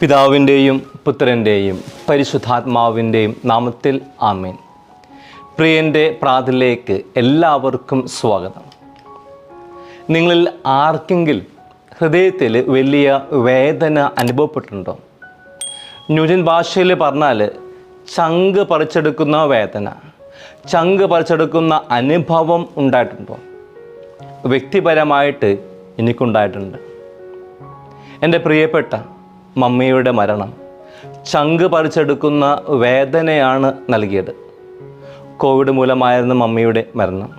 പിതാവിന്റെയും പുത്രന്റെയും പരിശുദ്ധാത്മാവിന്റെയും നാമത്തിൽ ആമേൻ. പ്രിയന്റെ പ്രാതിലേക്ക് എല്ലാവർക്കും സ്വാഗതം. നിങ്ങളിൽ ആർക്കെങ്കിലും ഹൃദയത്തിൽ വലിയ വേദന അനുഭവപ്പെട്ടിട്ടുണ്ടോ? ന്യൂജൻ ഭാഷയിൽ പറഞ്ഞാൽ ചങ്ക് പറിച്ചെടുക്കുന്ന വേദന ചങ്ക് പറിച്ചെടുക്കുന്ന അനുഭവം ഉണ്ടായിട്ടുണ്ടോ? വ്യക്തിപരമായിട്ട് എനിക്കുണ്ടായിട്ടുണ്ട്. എന്റെ പ്രിയപ്പെട്ട മമ്മിയുടെ മരണം. ചങ്ക് പറിച്ചെടുക്കുന്ന വേദനയാണ് നൽകിയത്. കോവിഡ് മൂലമായിരുന്നു മമ്മിയുടെ മരണം.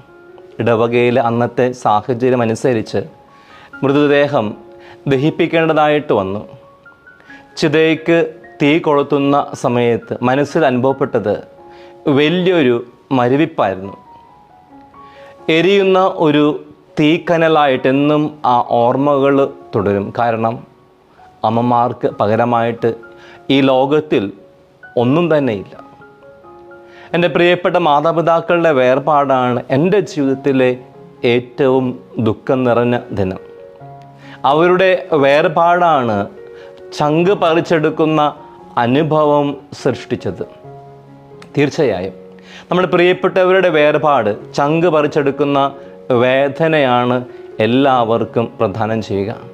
ഇടവകയിലെ അന്നത്തെ സാഹചര്യം അനുസരിച്ച് മൃതദേഹം ദഹിപ്പിക്കേണ്ടതായിട്ട് വന്നു. ചിതയ്ക്ക് തീ കൊളുത്തുന്ന സമയത്ത് മനസ്സിൽ അനുഭവപ്പെട്ടത് വലിയൊരു മരുവിപ്പായിരുന്നു. എരിയുന്ന ഒരു തീക്കനലായിട്ടെന്നും ആ ഓർമ്മകൾ തുടരും. കാരണം അമ്മമാർക്ക് പകരമായിട്ട് ഈ ലോകത്തിൽ ഒന്നും തന്നെയില്ല എന്റെ പ്രിയപ്പെട്ട മാതാപിതാക്കളുടെ വേർപാടാണ് എന്റെ ജീവിതത്തിലെ ഏറ്റവും ദുഃഖം നിറഞ്ഞ ദിനം. അവരുടെ വേർപാടാണ് ചങ്ക് പറിച്ചെടുക്കുന്ന അനുഭവം സൃഷ്ടിച്ചത്. തീർച്ചയായും നമ്മുടെ പ്രിയപ്പെട്ടവരുടെ വേർപാട് ചങ്ക് പറിച്ചെടുക്കുന്ന വേദനയാണ് എല്ലാവർക്കും പ്രദാനം ചെയ്യുക.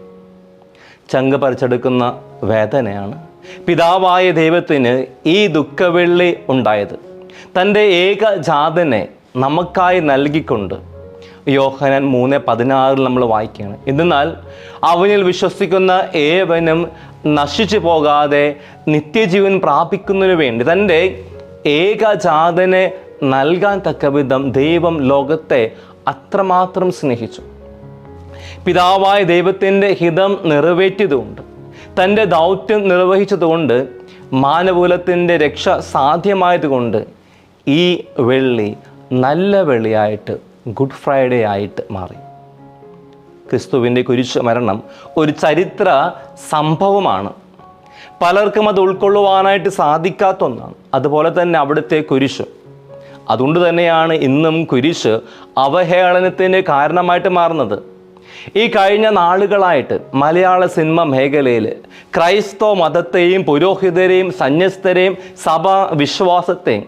ചങ്ക് പറിച്ചെടുക്കുന്ന വേദനയാണ്. പിതാവായ ദൈവത്തിന് ഈ ദുഃഖവെള്ളി ഉണ്ടായത്. തന്റെ ഏക ജാതനെ നമുക്കായി നൽകിക്കൊണ്ട് യോഹനൻ മൂന്ന് പതിനാറിൽ നമ്മൾ വായിക്കുകയാണ്. എന്നാൽ അവനിൽ വിശ്വസിക്കുന്ന ഏവനും നശിച്ചു പോകാതെ നിത്യജീവൻ പ്രാപിക്കുന്നതിനു വേണ്ടി തന്റെ ഏകജാതനെ നൽകാൻ തക്കവിധം ദൈവം ലോകത്തെ അത്രമാത്രം സ്നേഹിച്ചു. പിതാവായ ദൈവത്തിന്റെ ഹിതം നിറവേറ്റിയതുകൊണ്ട് തന്റെ ദൗത്യം നിർവഹിച്ചതുകൊണ്ട് മാനകുലത്തിന്റെ രക്ഷ സാധ്യമായതുകൊണ്ട് ഈ വെള്ളി നല്ല വെള്ളിയായിട്ട് ഗുഡ് ഫ്രൈഡേ ആയിട്ട് മാറി. ക്രിസ്തുവിന്റെ കുരിശ് മരണം ഒരു ചരിത്ര സംഭവമാണ്. പലർക്കും അത് ഉൾക്കൊള്ളുവാനായിട്ട് സാധിക്കാത്ത ഒന്നാണ്. അതുപോലെ തന്നെ അവിടുത്തെ കുരിശ്. അതുകൊണ്ട് തന്നെയാണ് ഇന്നും കുരിശ് അവഹേളനത്തിന് കാരണമായിട്ട് മാറുന്നത്. ഈ കഴിഞ്ഞ നാളുകളായിട്ട് മലയാള സിനിമ മേഖലയിൽ ക്രൈസ്തവ മതത്തെയും പുരോഹിതരെയും സന്യസ്തരെയും സഭാ വിശ്വാസത്തെയും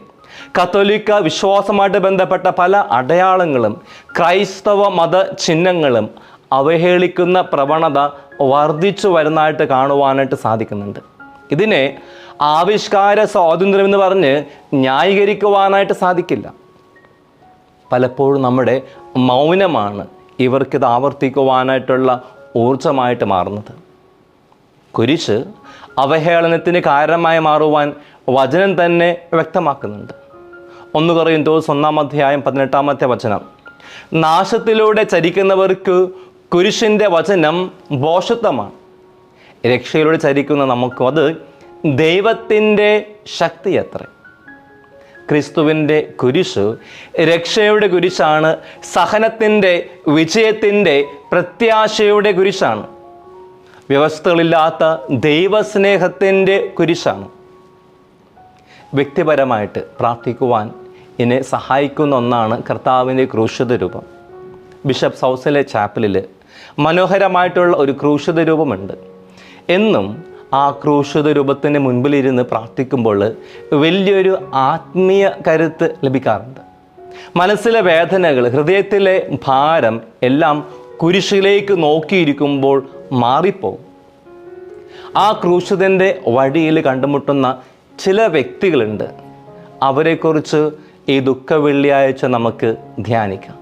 കത്തോലിക്ക വിശ്വാസമായിട്ട് ബന്ധപ്പെട്ട പല അടയാളങ്ങളും ക്രൈസ്തവ മത ചിഹ്നങ്ങളും അവഹേളിക്കുന്ന പ്രവണത വർദ്ധിച്ചു വരുന്നതായിട്ട് കാണുവാനായിട്ട് സാധിക്കുന്നുണ്ട്. ഇതിനെ ആവിഷ്കാര സ്വാതന്ത്ര്യം എന്ന് പറഞ്ഞ് ന്യായീകരിക്കുവാനായിട്ട് സാധിക്കില്ല. പലപ്പോഴും നമ്മുടെ മൗനമാണ് ഇവർക്കിത് ആവർത്തിക്കുവാനായിട്ടുള്ള ഊർജമായിട്ട് മാറുന്നത്. കുരിശ് അവഹേളനത്തിന് കാരണമായി മാറുവാൻ വചനം തന്നെ വ്യക്തമാക്കുന്നുണ്ട്. ഒന്ന് കുറയും തോസ് ഒന്നാം അധ്യായം പതിനെട്ടാമത്തെ വചനം. നാശത്തിലൂടെ ചരിക്കുന്നവർക്ക് കുരിശിന്റെ വചനം ബോഷത്വമാണ്. രക്ഷയിലൂടെ ചരിക്കുന്ന നമുക്കും അത് ദൈവത്തിന്റെ ശക്തി അത്രേ ക്രിസ്തുവിന്റെ കുരിശ് രക്ഷയുടെ കുരിശാണ് സഹനത്തിന്റെ വിജയത്തിന്റെ പ്രത്യാശയുടെ കുരിശാണ്. വ്യവസ്ഥകളില്ലാത്ത ദൈവസ്നേഹത്തിന്റെ കുരിശാണ്. വ്യക്തിപരമായിട്ട് പ്രാർത്ഥിക്കുവാൻ എന്നെ സഹായിക്കുന്ന ഒന്നാണ് കർത്താവിന്റെ ക്രൂശിത രൂപം. ബിഷപ്പ് സൗസിലെ ചാപ്പലിൽ മനോഹരമായിട്ടുള്ള ഒരു ക്രൂശിത രൂപമുണ്ട്. എന്നും ആ ക്രൂശിത രൂപത്തിന് മുൻപിലിരുന്ന് പ്രാർത്ഥിക്കുമ്പോൾ വലിയൊരു ആത്മീയ കരുത്ത് ലഭിക്കാറുണ്ട്. മനസ്സിലെ വേദനകൾ ഹൃദയത്തിലെ ഭാരം എല്ലാം കുരിശിലേക്ക് നോക്കിയിരിക്കുമ്പോൾ മാറിപ്പോകും. ആ ക്രൂശിതന്റെ വഴിയിൽ കണ്ടുമുട്ടുന്ന ചില വ്യക്തികളുണ്ട്. അവരെക്കുറിച്ച് ഈ ദുഃഖ വെള്ളിയാഴ്ച നമുക്ക് ധ്യാനിക്കാം.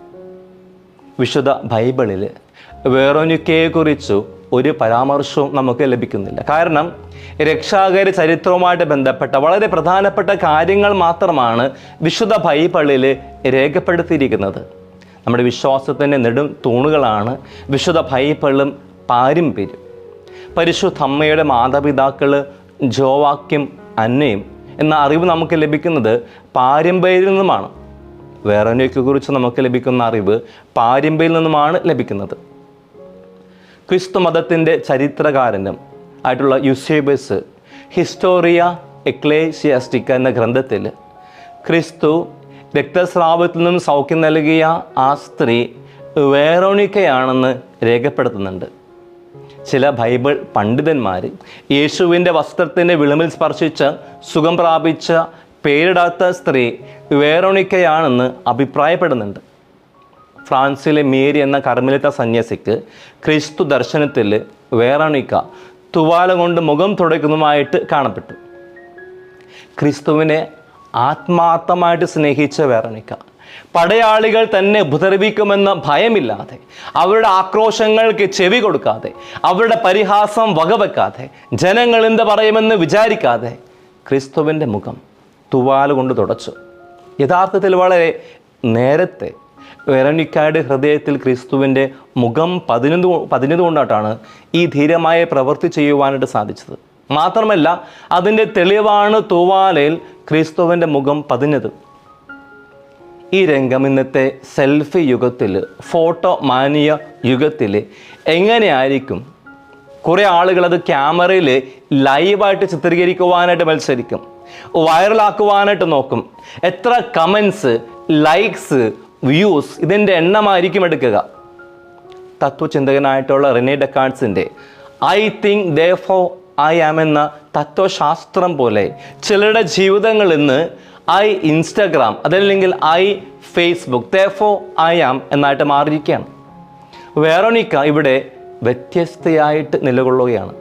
വിശുദ്ധ ബൈബിളിൽ വേറൊനിക്കയെക്കുറിച്ച് ഒരു പരാമർശവും നമുക്ക് ലഭിക്കുന്നില്ല. കാരണം രക്ഷാകര ചരിത്രവുമായിട്ട് ബന്ധപ്പെട്ട വളരെ പ്രധാനപ്പെട്ട കാര്യങ്ങൾ മാത്രമാണ് വിശുദ്ധ ബൈബിളിൽ രേഖപ്പെടുത്തിയിരിക്കുന്നത്. നമ്മുടെ വിശ്വാസത്തിന്റെ നെടും തൂണുകളാണ് വിശുദ്ധ ബൈബിളും പാരമ്പര്യം. പരിശുദ്ധ അമ്മയുടെ മാതാപിതാക്കൾ ജോവാക്യം അന്നയും എന്ന അറിവ് നമുക്ക് ലഭിക്കുന്നത് പാരമ്പര്യത്തിൽ നിന്നുമാണ്. വേറൊന്നിനെ കുറിച്ച് നമുക്ക് ലഭിക്കുന്ന അറിവ് പാരമ്പര്യത്തിൽ നിന്നുമാണ് ലഭിക്കുന്നത്. ക്രിസ്തു മതത്തിന്റെ ചരിത്രകാരനും ആയിട്ടുള്ള യുസേബസ് ഹിസ്റ്റോറിയ എക്ലേസിയാസ്റ്റിക്ക എന്ന ഗ്രന്ഥത്തിൽ ക്രിസ്തു രക്തസ്രാവത്തിൽ നിന്നും സൗഖ്യം നൽകിയ ആ സ്ത്രീ വേറോണിക്കയാണെന്ന് രേഖപ്പെടുത്തുന്നുണ്ട്. ചില ബൈബിൾ പണ്ഡിതന്മാർ യേശുവിന്റെ വസ്ത്രത്തിന്റെ വിളിമിൽ സ്പർശിച്ച് സുഖം പ്രാപിച്ച പേരിടാത്ത സ്ത്രീ വേറോണിക്കയാണെന്ന് അഭിപ്രായപ്പെടുന്നുണ്ട്. ഫ്രാൻസിലെ മേരി എന്ന കർമ്മലിത്ത സന്യാസിക്ക് ക്രിസ്തു ദർശനത്തിൽ വേറണിക്ക തുവാല കൊണ്ട് മുഖം തുടയ്ക്കുന്നതുമായിട്ട് കാണപ്പെട്ടു. ക്രിസ്തുവിനെ ആത്മാർത്ഥമായിട്ട് സ്നേഹിച്ച വേറണിക്ക. പടയാളികൾ തന്നെ ഉപദ്രവിക്കുമെന്ന ഭയമില്ലാതെ അവരുടെ ആക്രോശങ്ങൾക്ക് ചെവി കൊടുക്കാതെ അവരുടെ പരിഹാസം വകവെക്കാതെ ജനങ്ങൾ എന്ത് പറയുമെന്ന് വിചാരിക്കാതെ ക്രിസ്തുവിന്റെ മുഖം തുവാല കൊണ്ട് തുടച്ചു. യഥാർത്ഥത്തിൽ വളരെ നേരത്തെ വെറണിക്കായുടെ ഹൃദയത്തിൽ ക്രിസ്തുവിന്റെ മുഖം പതിനത് പതിനതുകൊണ്ടായിട്ടാണ് ഈ ധീരമായ പ്രവൃത്തി ചെയ്യുവാനായിട്ട് സാധിച്ചത്. മാത്രമല്ല അതിന്റെ തെളിവാണ് തൂവാലയിൽ ക്രിസ്തുവിന്റെ മുഖം പതിഞ്ഞത്. ഈ രംഗം ഇന്നത്തെ സെൽഫി യുഗത്തിൽ ഫോട്ടോ മാനിയ യുഗത്തിൽ എങ്ങനെയായിരിക്കും? കുറേ ആളുകൾ അത് ക്യാമറയിൽ ലൈവായിട്ട് ചിത്രീകരിക്കുവാനായിട്ട് മത്സരിക്കും. വൈറലാക്കുവാനായിട്ട് നോക്കും. എത്ര കമൻസ് ലൈക്സ് വ്യൂസ് ഇതിന്റെ എണ്ണമായിരിക്കും എടുക്കുക. തത്വചിന്തകനായിട്ടുള്ള René ഡെക്കാർഡ്സിന്റെ I think therefore I am എന്ന തത്വശാസ്ത്രം പോലെ ചിലരുടെ ജീവിതങ്ങൾ ഇന്ന് ഐ ഇൻസ്റ്റഗ്രാം അതല്ലെങ്കിൽ I Facebook therefore I am എന്നായിട്ട് മാറിയിരിക്കുകയാണ്. വേറോണിക്ക ഇവിടെ വ്യത്യസ്തയായിട്ട് നിലകൊള്ളുകയാണ്.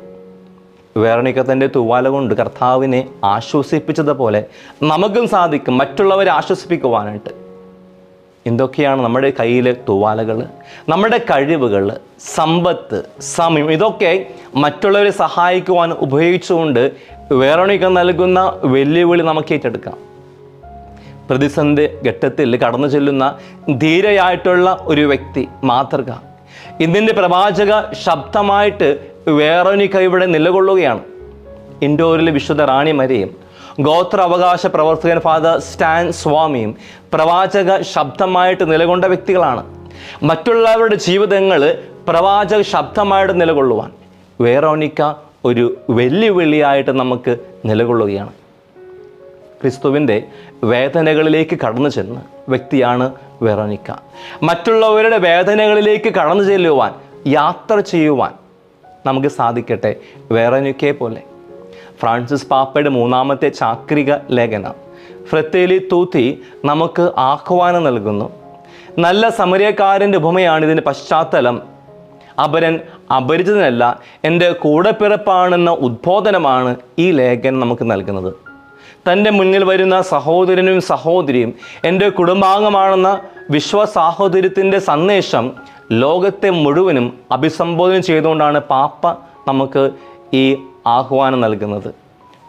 വേറണിക്ക തന്റെ തൂവാല കൊണ്ട് കർത്താവിനെ ആശ്വസിപ്പിച്ചതുപോലെ നമുക്കും സാധിക്കും മറ്റുള്ളവരെ ആശ്വസിപ്പിക്കുവാനായിട്ട്. എന്തൊക്കെയാണ് നമ്മുടെ കയ്യിലെ തൂവാലകൾ നമ്മുടെ കഴിവുകൾ സമ്പത്ത് സമയം ഇതൊക്കെ മറ്റുള്ളവരെ സഹായിക്കുവാൻ ഉപയോഗിച്ചുകൊണ്ട് വേറൊണിക്ക് നൽകുന്ന വെല്ലുവിളി നമുക്ക് ഏറ്റെടുക്കാം. പ്രതിസന്ധി ഘട്ടത്തിൽ കടന്നു ചെല്ലുന്ന ധീരയായിട്ടുള്ള ഒരു വ്യക്തി മാതൃക. ഇന്നിന്റെ പ്രവാചക ശബ്ദമായിട്ട് വേറൊനിക്ക ഇവിടെ നിലകൊള്ളുകയാണ്. ഇൻഡോറിലെ വിശുദ്ധ റാണി മരിയും ഗോത്ര അവകാശ പ്രവർത്തകൻ ഫാദർ സ്റ്റാൻ സ്വാമിയും പ്രവാചക ശബ്ദമായിട്ട് നിലകൊണ്ട വ്യക്തികളാണ്. മറ്റുള്ളവരുടെ ജീവിതങ്ങൾ പ്രവാചക ശബ്ദമായിട്ട് നിലകൊള്ളുവാൻ. വേറോനിക്ക ഒരു വെല്ലുവിളിയായിട്ട് നമുക്ക് നിലകൊള്ളുകയാണ്. ക്രിസ്തുവിന്റെ വേദനകളിലേക്ക് കടന്നു ചെന്ന് വ്യക്തിയാണ് വെറോനിക്ക. മറ്റുള്ളവരുടെ വേദനകളിലേക്ക് കടന്നു ചെല്ലുവാൻ യാത്ര ചെയ്യുവാൻ നമുക്ക് സാധിക്കട്ടെ വെറോനിക്കയെ പോലെ. ഫ്രാൻസിസ് പാപ്പയുടെ മൂന്നാമത്തെ ചാക്രിക ലേഖനം. ഫ്രത്തേലി തൂത്തി നമുക്ക് ആഹ്വാനം നൽകുന്നു. നല്ല സമരക്കാരന്റെ ഉപമയാണ് ഇതിന്റെ പശ്ചാത്തലം. അപരൻ അപരിചിതനല്ല എന്റെ കൂടെ കൂടെപ്പിറപ്പാണെന്ന ഉദ്ബോധനമാണ് ഈ ലേഖനം നമുക്ക് നൽകുന്നത്. തന്റെ മുന്നിൽ വരുന്ന സഹോദരനും സഹോദരിയും എന്റെ കുടുംബാംഗമാണെന്ന വിശ്വസാഹോദര്യത്തിന്റെ സന്ദേശം ലോകത്തെ മുഴുവനും അഭിസംബോധന ചെയ്തുകൊണ്ടാണ് പാപ്പ നമുക്ക് ഈ ആഹ്വാനം നൽകുന്നത്.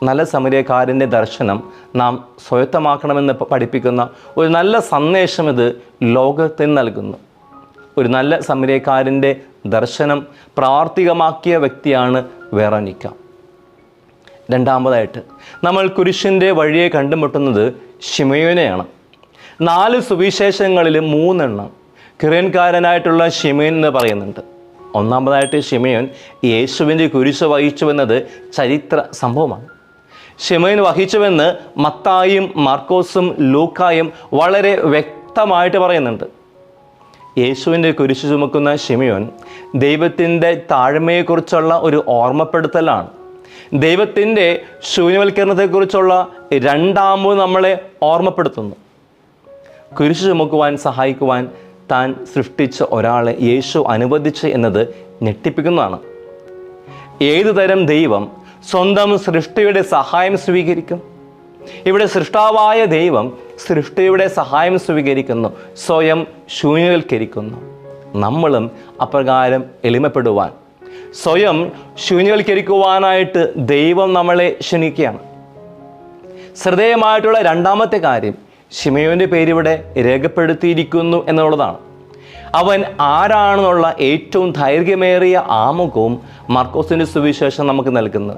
നല്ല സമരക്കാരന്റെ ദർശനം നാം സ്വയത്തമാക്കണമെന്ന് പഠിപ്പിക്കുന്ന ഒരു നല്ല സന്ദേശം ഇത് ലോകത്തിന് നൽകുന്നു. ഒരു നല്ല സമരക്കാരന്റെ ദർശനം പ്രാവർത്തികമാക്കിയ വ്യക്തിയാണ് വേറനിക്ക. രണ്ടാമതായിട്ട് നമ്മൾ കുരിശിന്റെ വഴിയെ കണ്ടുമുട്ടുന്നത് ഷിമയോനെയാണ് നാല് സുവിശേഷങ്ങളിൽ മൂന്നെണ്ണം. കിറയൻകാരനായിട്ടുള്ള ഷിമയൻ എന്ന് പറയുന്നുണ്ട്. ഒന്നാമതായിട്ട് ഷിമയോൻ യേശുവിന്റെ കുരിശ് വഹിച്ചുവെന്നത് ചരിത്ര സംഭവമാണ്. ഷിമയോൻ വഹിച്ചുവെന്ന് മത്തായും മാർക്കോസും ലൂക്കായും വളരെ വ്യക്തമായിട്ട് പറയുന്നുണ്ട്. യേശുവിന്റെ കുരിശ് ചുമക്കുന്ന ഷിമയോൻ ദൈവത്തിന്റെ താഴ്മയെക്കുറിച്ചുള്ള ഒരു ഓർമ്മപ്പെടുത്തലാണ്. ദൈവത്തിന്റെ ശൂന്യവൽക്കരണത്തെക്കുറിച്ചുള്ള രണ്ടാമത് നമ്മളെ ഓർമ്മപ്പെടുത്തുന്നു. കുരിശ് ചുമക്കുവാൻ സഹായിക്കുവാൻ താൻ സൃഷ്ടിച്ച ഒരാളെ യേശു അനുവദിച്ച് എന്നത് ഞെട്ടിപ്പിക്കുന്നതാണ്. ഏതു തരം ദൈവം സ്വന്തം സൃഷ്ടിയുടെ സഹായം സ്വീകരിക്കും? ഇവിടെ സൃഷ്ടാവായ ദൈവം സൃഷ്ടിയുടെ സഹായം സ്വീകരിക്കുന്നു സ്വയം ശൂന്യവൽക്കരിക്കുന്നു. നമ്മളും അപ്രകാരം എളിമപ്പെടുവാൻ. സ്വയം ശൂന്യവൽക്കരിക്കുവാനായിട്ട് ദൈവം നമ്മളെ ക്ഷണിക്കുകയാണ്. ശ്രദ്ധേയമായിട്ടുള്ള രണ്ടാമത്തെ കാര്യം ഷിമയോന്റെ പേരിവിടെ രേഖപ്പെടുത്തിയിരിക്കുന്നു എന്നുള്ളതാണ്. അവൻ ആരാണെന്നുള്ള ഏറ്റവും ദൈർഘ്യമേറിയ ആമുഖവും മർക്കോസിന്റെ സുവിശേഷം നമുക്ക് നൽകുന്നത്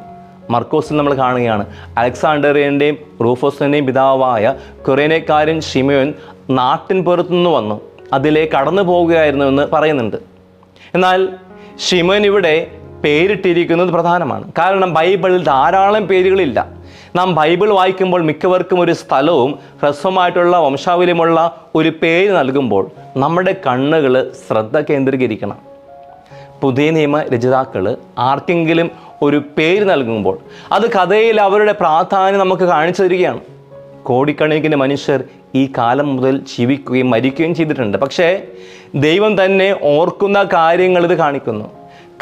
മർക്കോസിൽ നമ്മൾ കാണുകയാണ് അലക്സാണ്ടറിയന്റെയും റൂഫോസിന്റെയും പിതാവായ കൊറേനക്കാരൻ ഷിമയോൻ നാട്ടിൻ പുറത്തുനിന്ന് വന്നു അതിലെ കടന്നു പോവുകയായിരുന്നു എന്ന് പറയുന്നുണ്ട്. എന്നാൽ ഷിമോൻ ഇവിടെ പേരിട്ടിരിക്കുന്നത് പ്രധാനമാണ്. കാരണം ബൈബിളിൽ ധാരാളം പേരുകളില്ല. നാം ബൈബിൾ വായിക്കുമ്പോൾ മിക്കവർക്കും ഒരു സ്ഥലവും ഹ്രസ്വമായിട്ടുള്ള വംശാവലിയുമുള്ള ഒരു പേര് നൽകുമ്പോൾ നമ്മുടെ കണ്ണുകൾ ശ്രദ്ധ കേന്ദ്രീകരിക്കണം. പുതിയ നിയമ രചയിതാക്കൾ ആർക്കെങ്കിലും ഒരു പേര് നൽകുമ്പോൾ അത് കഥയിൽ അവരുടെ പ്രാധാന്യം നമുക്ക് കാണിച്ചു തരികയാണ്. കോടിക്കണക്കിന് മനുഷ്യർ ഈ കാലം മുതൽ ജീവിക്കുകയും മരിക്കുകയും ചെയ്തിട്ടുണ്ട്. പക്ഷേ ദൈവം തന്നെ ഓർക്കുന്ന കാര്യങ്ങൾ ഇത് കാണിക്കുന്നു.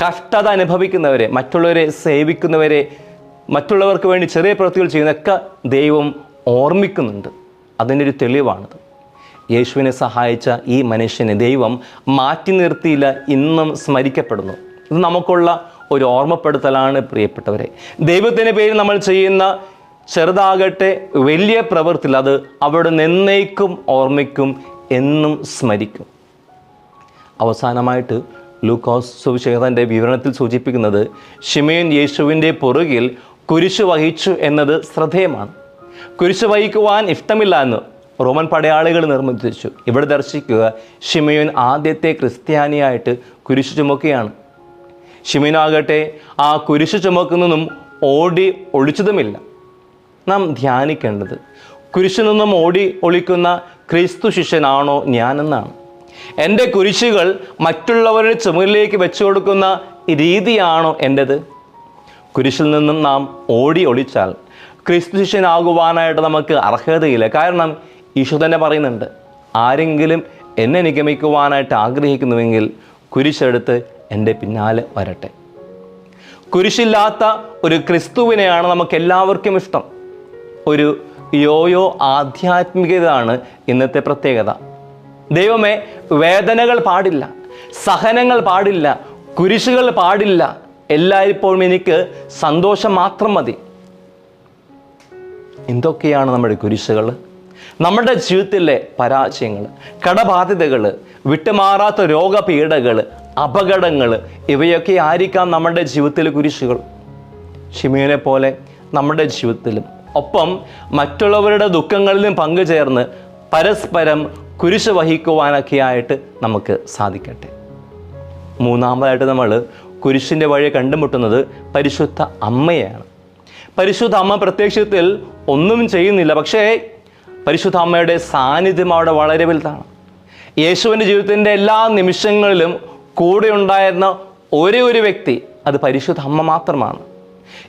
കഷ്ടത അനുഭവിക്കുന്നവരെ മറ്റുള്ളവരെ സേവിക്കുന്നവരെ മറ്റുള്ളവർക്ക് വേണ്ടി ചെറിയ പ്രവൃത്തികൾ ചെയ്യുന്നതൊക്കെ ദൈവം ഓർമ്മിക്കുന്നുണ്ട്. അതിന്റെ ഒരു തെളിവാണത്. യേശുവിനെ സഹായിച്ച ഈ മനുഷ്യനെ ദൈവം മാറ്റി നിർത്തിയില്ല ഇന്നും സ്മരിക്കപ്പെടുന്നു. ഇത് നമുക്കുള്ള ഒരു ഓർമ്മപ്പെടുത്തലാണ് പ്രിയപ്പെട്ടവരെ. ദൈവത്തിന്റെ പേരിൽ നമ്മൾ ചെയ്യുന്ന ചെറുതാകട്ടെ വലിയ പ്രവൃത്തിയിൽ അത് അവിടെ നിന്നേക്കും ഓർമ്മിക്കും എന്നും സ്മരിക്കും. അവസാനമായിട്ട് ലൂക്കോസ് സുവിശേഷന്റെ വിവരണത്തിൽ സൂചിപ്പിക്കുന്നത് ഷിമയൻ യേശുവിന്റെ പുറകിൽ കുരിശ് വഹിച്ചു എന്നത് ശ്രദ്ധേയമാണ്. കുരിശ് വഹിക്കുവാൻ ഇഷ്ടമില്ല എന്ന് റോമൻ പടയാളികൾ നിർബന്ധിച്ചു. ഇവിടെ ദർശിക്കുക ഷിമയോൻ ആദ്യത്തെ ക്രിസ്ത്യാനിയായിട്ട് കുരിശു ചുമക്കുകയാണ്. ഷിമയനാകട്ടെ ആ കുരിശു ചുമക്കുന്നതും ഓടി ഒളിച്ചതുമില്ല. നാം ധ്യാനിക്കേണ്ടത് കുരിശിൽ നിന്നും ഓടി ഒളിക്കുന്ന ക്രിസ്തു ശിഷ്യനാണോ ഞാനെന്നാണ്. എന്റെ കുരിശുകൾ മറ്റുള്ളവരുടെ ചുമലിലേക്ക് വെച്ചു കൊടുക്കുന്ന രീതിയാണോ എന്റെത്? കുരിശിൽ നിന്നും നാം ഓടി ഒളിച്ചാൽ ക്രിസ്തു ശിഷ്യനാകുവാനായിട്ട് നമുക്ക് അർഹതയില്ല. കാരണം ഈശോ തന്നെ പറയുന്നുണ്ട് ആരെങ്കിലും എന്നെ നിഗമിക്കുവാനായിട്ട് ആഗ്രഹിക്കുന്നുവെങ്കിൽ കുരിശെടുത്ത് എന്റെ പിന്നാലെ വരട്ടെ. കുരിശില്ലാത്ത ഒരു ക്രിസ്തുവിനെയാണ് നമുക്ക് എല്ലാവർക്കും ഇഷ്ടം. ഒരു യോയോ ആധ്യാത്മികതയാണ് ഇന്നത്തെ പ്രത്യേകത. ദൈവമേ വേദനകൾ പാടില്ല സഹനങ്ങൾ പാടില്ല കുരിശുകൾ പാടില്ല എല്ലായ്പ്പോഴും എനിക്ക് സന്തോഷം മാത്രം മതി. എന്തൊക്കെയാണ് നമ്മുടെ കുരിശുകൾ നമ്മുടെ ജീവിതത്തിലെ പരാജയങ്ങൾ കടബാധ്യതകൾ വിട്ടുമാറാത്ത രോഗപീഠകൾ അപകടങ്ങൾ ഇവയൊക്കെ ആയിരിക്കാം നമ്മുടെ ജീവിതത്തിലെ കുരിശുകൾ. ഷിമിയനെ പോലെ നമ്മുടെ ജീവിതത്തിലും. ഒപ്പം മറ്റുള്ളവരുടെ ദുഃഖങ്ങളിലും പങ്കുചേർന്ന് പരസ്പരം കുരിശ് വഹിക്കുവാനൊക്കെ ആയിട്ട് നമുക്ക് സാധിക്കട്ടെ. മൂന്നാമതായിട്ട് നമ്മൾ കുരിശിന്റെ വഴി കണ്ടുമുട്ടുന്നത് പരിശുദ്ധ അമ്മയാണ് പരിശുദ്ധ അമ്മ പ്രത്യക്ഷത്തിൽ ഒന്നും ചെയ്യുന്നില്ല. പക്ഷേ പരിശുദ്ധ അമ്മയുടെ സാന്നിധ്യം അവിടെ വളരെ വലുതാണ്. യേശുവിന്റെ ജീവിതത്തിന്റെ എല്ലാ നിമിഷങ്ങളിലും കൂടെ ഉണ്ടായിരുന്ന ഒരേ ഒരു വ്യക്തി അത് പരിശുദ്ധ അമ്മ മാത്രമാണ്.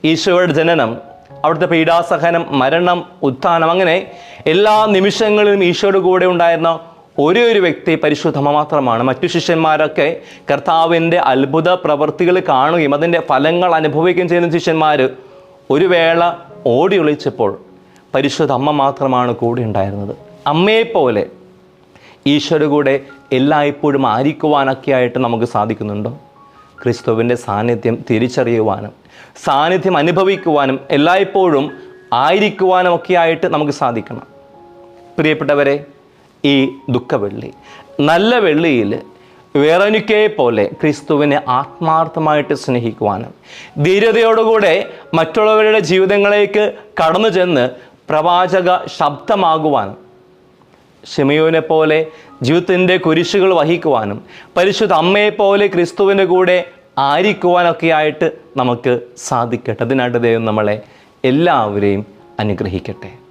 ഈശോയുടെ ജനനം അവിടുത്തെ പീഡാസഹനം മരണം ഉത്ഥാനം അങ്ങനെ എല്ലാ നിമിഷങ്ങളിലും ഈശോയുടെ കൂടെ ഉണ്ടായിരുന്ന ഒരേ ഒരു വ്യക്തി പരിശുദ്ധമ മാത്രമാണ്. മറ്റു ശിഷ്യന്മാരൊക്കെ കർത്താവിന്റെ അത്ഭുത പ്രവൃത്തികൾ കാണുകയും അതിന്റെ ഫലങ്ങൾ അനുഭവിക്കുകയും ചെയ്യുന്ന ശിഷ്യന്മാർ ഒരു വേള ഓടി ഒളിച്ചപ്പോൾ പരിശുദ്ധ അമ്മ മാത്രമാണ് കൂടെ ഉണ്ടായിരുന്നത്. അമ്മയെപ്പോലെ ഈശ്വര കൂടെ എല്ലായ്പ്പോഴും ആയിരിക്കുവാനൊക്കെ ആയിട്ട് നമുക്ക് സാധിക്കുന്നുണ്ടോ? ക്രിസ്തുവിന്റെ സാന്നിധ്യം തിരിച്ചറിയുവാനും സാന്നിധ്യം അനുഭവിക്കുവാനും എല്ലായ്പ്പോഴും ആയിരിക്കുവാനും ഒക്കെ ആയിട്ട് നമുക്ക് സാധിക്കണം. പ്രിയപ്പെട്ടവരെ ഈ ദുഃഖവെള്ളി. നല്ല വെള്ളിയിൽ വേറൊനിക്കയെ പോലെ ക്രിസ്തുവിനെ ആത്മാർത്ഥമായിട്ട് സ്നേഹിക്കുവാനും ധീരതയോടുകൂടെ മറ്റുള്ളവരുടെ ജീവിതങ്ങളിലേക്ക് കടന്നു ചെന്ന് പ്രവാചക ശബ്ദമാകുവാനും ഷിമയോനെ പോലെ ജീവിതത്തിന്റെ കുരിശുകൾ വഹിക്കുവാനും പരിശുദ്ധ അമ്മയെപ്പോലെ ക്രിസ്തുവിന്റെ കൂടെ ആയിരിക്കുവാനൊക്കെയായിട്ട് നമുക്ക് സാധിക്കട്ടെ. അതിനായിട്ട് ദൈവം നമ്മളെ എല്ലാവരെയും അനുഗ്രഹിക്കട്ടെ.